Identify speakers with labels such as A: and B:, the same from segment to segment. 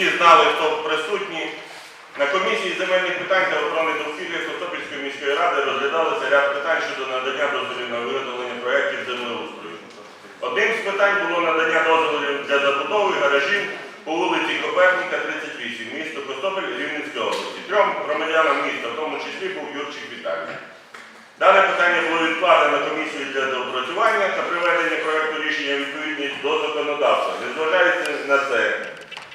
A: знали, хто присутні. На комісії земельних питань та охорони довкілля Костопільської міської ради розглядалося ряд питань щодо надання дозволів на виготовлення проєктів землеустрою. Одним з питань було надання дозволів для забудови гаражів по вулиці Коперника, 38, місто Костопіль, Рівненської області. Трьом громадянам міста, в тому числі був Юрчик Віталій. Дане питання було відкладено комісію для доопрацювання та приведення проекту рішення відповідність до законодавства. Незважаючи на це,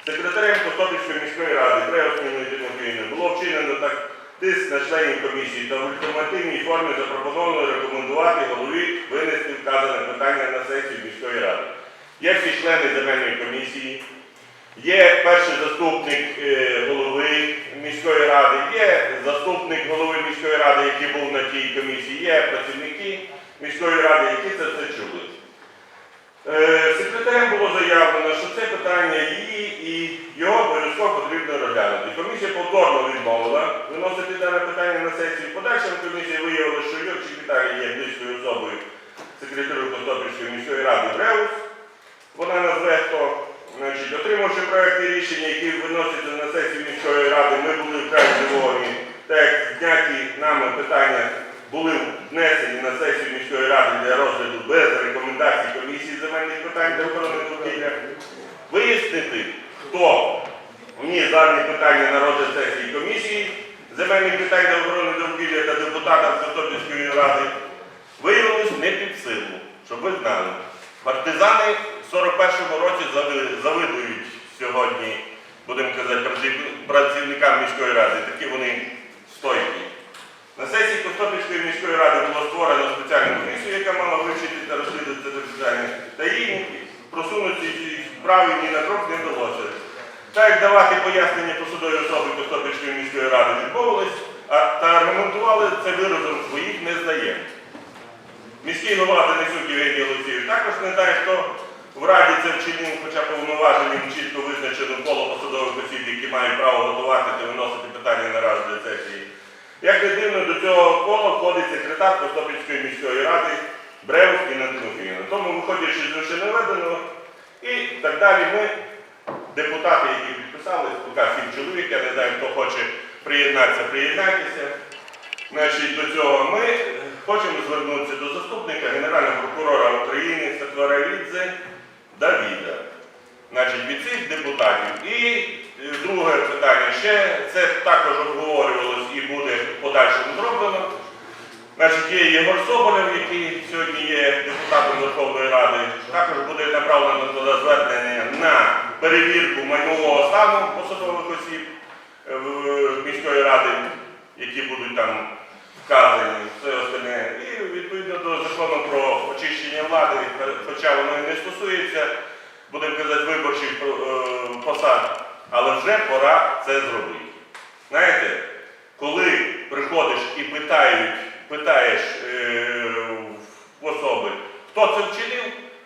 A: секретарем Костопільської міської ради Преосніною Тимофіївною було вчинено так тиск на членів комісії та в ультимативній формі запропоновано рекомендувати голові винести вказане питання на сесію міської ради. Є всі члени земельної комісії, Є перший заступник е, голови міської ради, є заступник голови міської ради, який був на тій комісії, є працівники міської ради, які це все чули. Е, Секретарем було заявлено, що це питання її і його обов'язково потрібно розглянути. Комісія повторно відмовила виносити дане питання на сесію. Подальшому комісія виявила, що Юрчик Віталій є близькою особою секретарю Костопільської міської ради Бреус. Вона назве хто. Значить, отримавши проекти рішення, які виносяться на сесію міської ради, ми були вкрай здивовані, так як зняті нами питання були внесені на сесію міської ради для розгляду без рекомендацій комісії земельних питань та охорони довкілля. Вияснити, хто вніс дані питання на розгляд сесії комісії земельних питань та охорони довкілля та депутатам Костопільської ради, виявилось не під силу, щоб ви знали. Партизани в 41-му році завидують сьогодні, будемо казати, працівникам міської ради. Такі вони стойкі. На сесії Костопільської міської ради було створено спеціальну комісію, яка мала вивчити та розслідувати це питання. Та їй просунути справи ні на крок не вдалося. Так як давати пояснення посудовій особи Костопільської міської ради відмовились, та аргументували це виразом своїх не здаємо. Міський голова Денисюк Євгеній Олексійович також не знає, хто в Раді це вчинив, хоча повноваженням чітко визначено коло посадових осіб, які мають право готувати та виносити питання на розгляд сесії. Як не дивно, до цього кола входить секретар Костопільської міської ради Бревс Інна Тимофіївна. Тому, виходячи з вище наведеного, і так далі, ми, депутати, які підписали, поки сім чоловік, я не знаю, хто хоче приєднатися, приєднайтеся. Значить, до цього ми хочемо звернутися до заступника Генерального прокурора України Сатваралідзе Давіда. Значить, від цих депутатів. І друге питання ще, це також обговорювалось і буде подальшому зроблено. Значить, є Єгор Соболєв, який сьогодні є депутатом Верховної Ради. Також буде направлено туди звернення на перевірку майнового стану посадових осіб е, в- міської ради, які будуть там вказані, все остальне. І відповідно до закону про очищення влади, хоча воно і не стосується, будемо казати, виборчих е, посад, але вже пора це зробити. Знаєте, коли приходиш і питають, питаєш е, особи, хто це вчинив,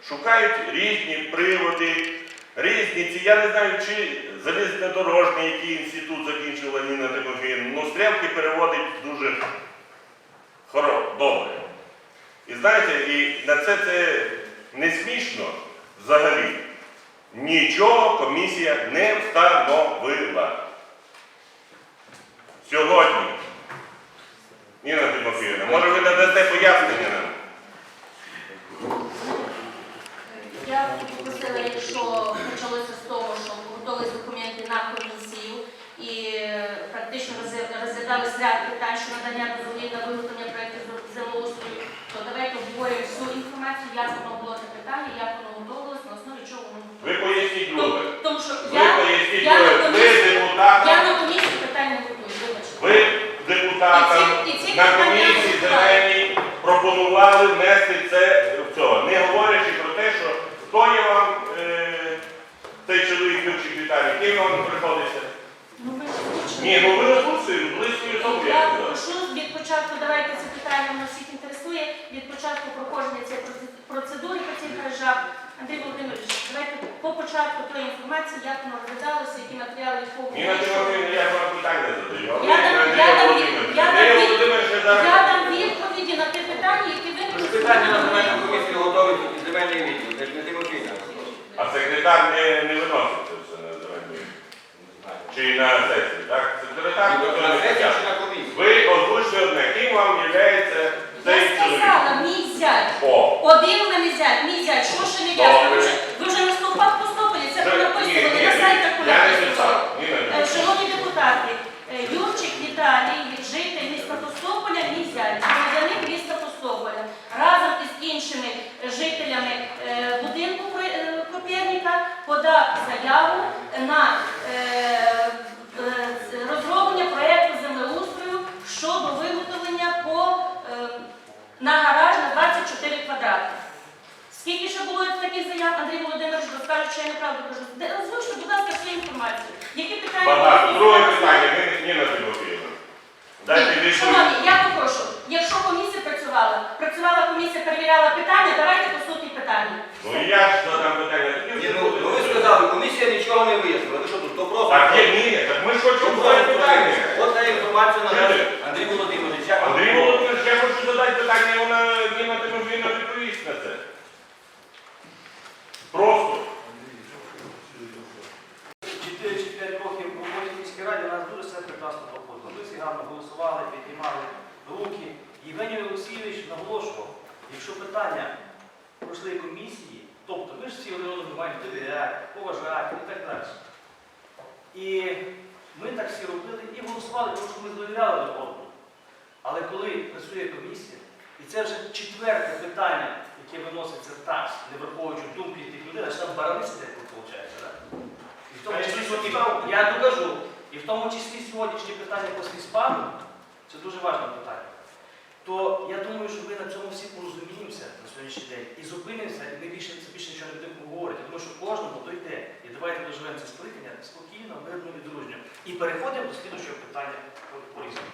A: шукають різні приводи, різні ці. Я не знаю, чи залізнодорожний, який інститут закінчила Ніна Тимофіївна, ну стрілки переводить дуже хоро, добре. І знаєте, і на це це не смішно взагалі. Нічого комісія не встановила. Сьогодні. Ніна Тимофіївна, може ви дадете пояснення нам?
B: Я попросила, якщо почалося з того, що готувалися документи на комісію і практично роз- розглядались ряд питань, що надання дозволів на виготовлення проєктів землеустрою, то давайте обговорюємо всю інформацію, як воно було це питання, як воно готувалося, на основі чого воно
A: Ви
B: готувалося.
A: поясніть друге.
B: Тому- Тому що
A: Ви
B: я,
A: поясніть
B: я на.
A: Ви
B: комісії, я на комісії не готую, вибачте.
A: ви депутатам
B: І ці- і ці
A: на
B: питання
A: комісії земельній пропонували внести це в цього, не говорячи про те, що хто є вам е, цей чоловік Юрчик Віталій, ким вам приходиться?
B: Ну, ви ж слухайте.
A: Ні, ну ви озвучуєте, близькою особою.
B: Я
A: я
B: прошу від початку, давайте це питання воно всіх інтересує. Від початку проходження цієї проце- процедури по цих гаражах. Андрій Володимирович, давайте по початку тої інформації, як воно розглядалося, які матеріали їх
A: Ніна Тимофіївна, я вам питання задаю. а ви,
B: Я дам-
A: Андрій
B: я дам
A: Володимирович,
B: я дам
A: Андрій Володимирович, зараз-
B: Я дам відповіді на ті питання, які ви мені
C: Питання на земельну комісію готові і земельний відділ, це ж не Тимофійна.
A: А секретар не, не виносить це все на земельну. чи на сесії, так? Секретар
C: На сесії чи на комісії?
B: Жителями е, будинку е, Коперніка подав заяву на е, розроблення проєкту землеустрою щодо виготовлення на гараж на 24 квадрати. Скільки ще було таких заяв, Андрій Володимирович розкаже, що я неправду кажу. Озвучте, будь ласка, всю інформацію. Які питання?
A: Багато.
B: будуть
A: Друге
B: задаватися?
A: питання, Ні- Ніна Тимофіївна. Дайте
B: Ні,
A: відповідь.
B: Шановні, я попрошу, якщо комісія працювала, працювала комісія, перевіряла питання, давайте по суті питання.
A: Ну і я ж задам питання. тоді
C: Ні,
A: вже
C: ну,
A: буде.
C: ну ви сказали, комісія нічого не вияснила. Ви що тут, то просто...
A: Так, є, ні, так ми ж хочемо задати питання.
C: От та інформацію надав
A: Чуєте?
C: Андрій Володимирович. як вам?
A: Андрій Володимирович, я хочу задати питання, і Ніна Тимофіївна відповість на це. Просто.
D: 4 чи 5 років у міській раді нас дуже все прекрасно проходило. Ми всі гарно голосували, піднімали руки. Євгеній Олексійович наголошував, якщо питання пройшли комісії, тобто ми ж всі один одному маємо довіряти, поважати і так далі. І ми так всі робили і голосували, тому що ми довіряли до одного. Але коли працює комісія, і це вже четверте питання, яке виноситься так, не враховуючи думки тих людей, аж там барани сидять, виходить. І в тому числі, я докажу, і в тому числі сьогоднішнє питання по спаду, це дуже важливе питання. То я думаю, що ми на цьому всі порозуміємося на сьогоднішній день і зупинимося, і ми більше це більше нічого не будемо говорити. Тому що кожному дойде. І давайте доживемо це скликання спокійно, мирно і дружньо. І переходимо до слідчого питання по- по різному.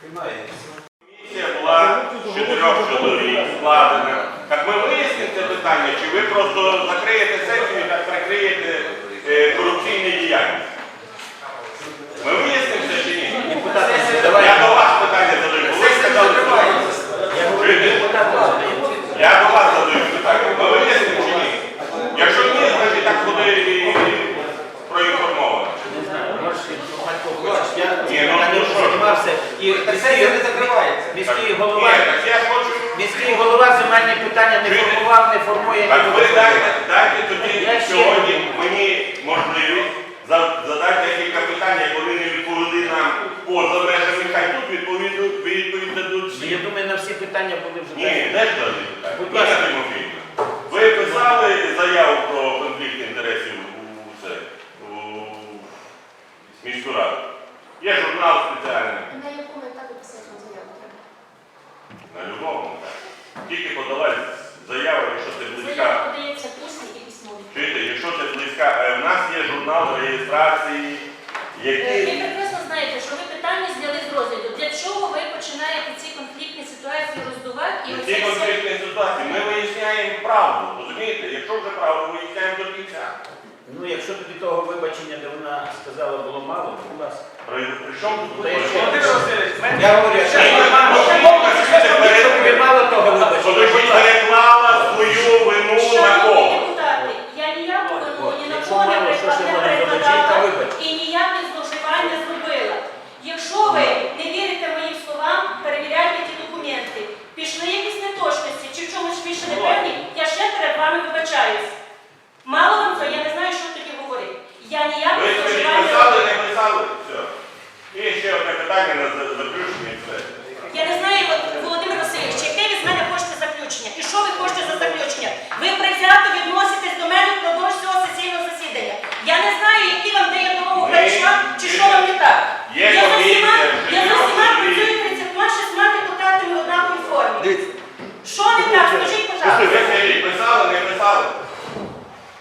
A: Комісія була з чотирьох чоловік складена. Так ми вияснимо це питання, чи ви просто закриєте сесію і так прикриєте е, корупційні діяльність? Ми вияснимо це чи ні? Я до вас питання задаю. Ви сказали, що-? Я до вас задаю питання. Ми вияснимо чи ні? Якщо ні, значить так буде і проінформовано. Ні, ну, ну що ж.
E: займався і
C: Так сесія не закривається.
E: міський
A: Ні,
E: голова,
A: так я хочу.
E: міський голова земельні питання не
A: Чуєте?
E: формував, не формує.
A: Так ви дайте, дайте тоді
E: Я ще-
A: сьогодні мені можливість за- задати декілька питань, як вони не відповіли нам поза межами, хай тут відповідуть, відповідь дадуть
E: Ну,
A: всі.
E: Я думаю, на всі питання були вже
A: Ні, де дали питання?
E: Будь
A: Ніна
E: ласка.
A: Тимофіївна, ви писали заяву про конфлікт інтересів у це у міську раду. Є журнал спеціальний.
F: На якому етапі писати заяву треба?
A: На любому. так. Тільки подалась заява, якщо це близька.
B: Подається усні і письмові.
A: Чуєте, якщо це близька, е, в нас є журнал реєстрації,
B: Е, Ви
A: який
B: прекрасно знаєте, що ви питання зняли з розгляду. Для чого ви починаєте ці конфліктні ситуації роздувати і
A: конфліктні
B: оце
A: цій
B: все
A: конфліктній ситуації ми виясняємо правду. Розумієте, якщо вже правду виясняємо до кінця.
E: Ну, якщо тобі того вибачення, де вона сказала, було мало, то будь ласка.
A: При, при тут
E: я?
D: Володимир Васильович,
E: Я говорю, якщо тобі мало- того вибачення,
A: Подожди, переклала свою вину на
B: Шановні
A: кого?
B: депутати, я ніяку вину ні на
E: Якщо
B: кого не
E: мало, що ще можна зробити, та
B: перекладала
E: вибач.
B: і зловживання зробила. Якщо ви не вірите моїм словам, перевіряйте ті документи. Пішли якісь неточності чи в чомусь більше не певні, я ще перед вами вибачаюсь. Мало вам це, я не знаю, що тоді говорити. Я ніяке
A: Ви скажіть,
B: зловживання
A: писали,
B: не
A: не писали? Все. І ще одне питання на за- заключення і все.
B: Я не знаю, от, Володимир Васильович, яке ви з мене хочете заключення? І що ви хочете за заключення? Ви призято відноситесь до мене впродовж цього сесійного засідання. Я не знаю, які вам де я дорогу
A: Ми-
B: перейшла, чи що вам не так.
A: Є
B: я за
A: комісія,
B: всіма,
A: що
B: я за
A: є
B: всіма
A: комісія.
B: працюю 36 депутатами в однаковій формі.
C: Дивіться,
B: Що не так? Скажіть,
A: Ви
B: пожалуйста.
A: скажіть, писали, не писали?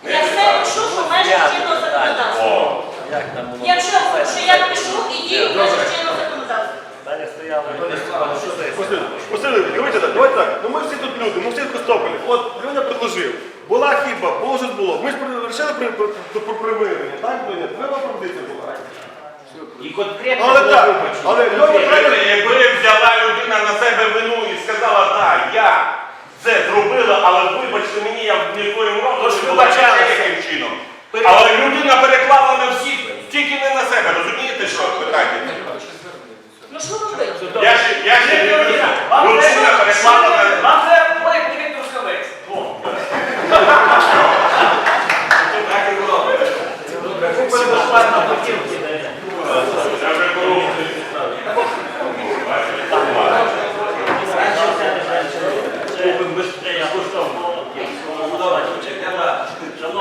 A: Не
B: Я все
A: писали.
B: пишу, що в межах чинного законодавства.
A: О,
B: Якщо що я пишу і дію межах чинного законодавства.
G: Василь, давайте так, давайте так. Ну ми всі тут люди, ми всі в Костополі. От Льоня предложив. Була хіба, було щось було. Ми ж вирішили про примирення, так, Льоня? Треба пропозиція була.
E: І конкретно
G: Але
E: було
G: так, але Льоня правильно.
A: Якби взяла людина на себе вину і сказала, так, я це зробила, але вибачте мені, я в ніякому
E: Тож
A: розумі
E: вибачалася.
A: яким чином. Але людина
E: тільки не на
A: себе, розумієте, що питання?
B: Ну що робити?
A: Я ще я ще не розумію.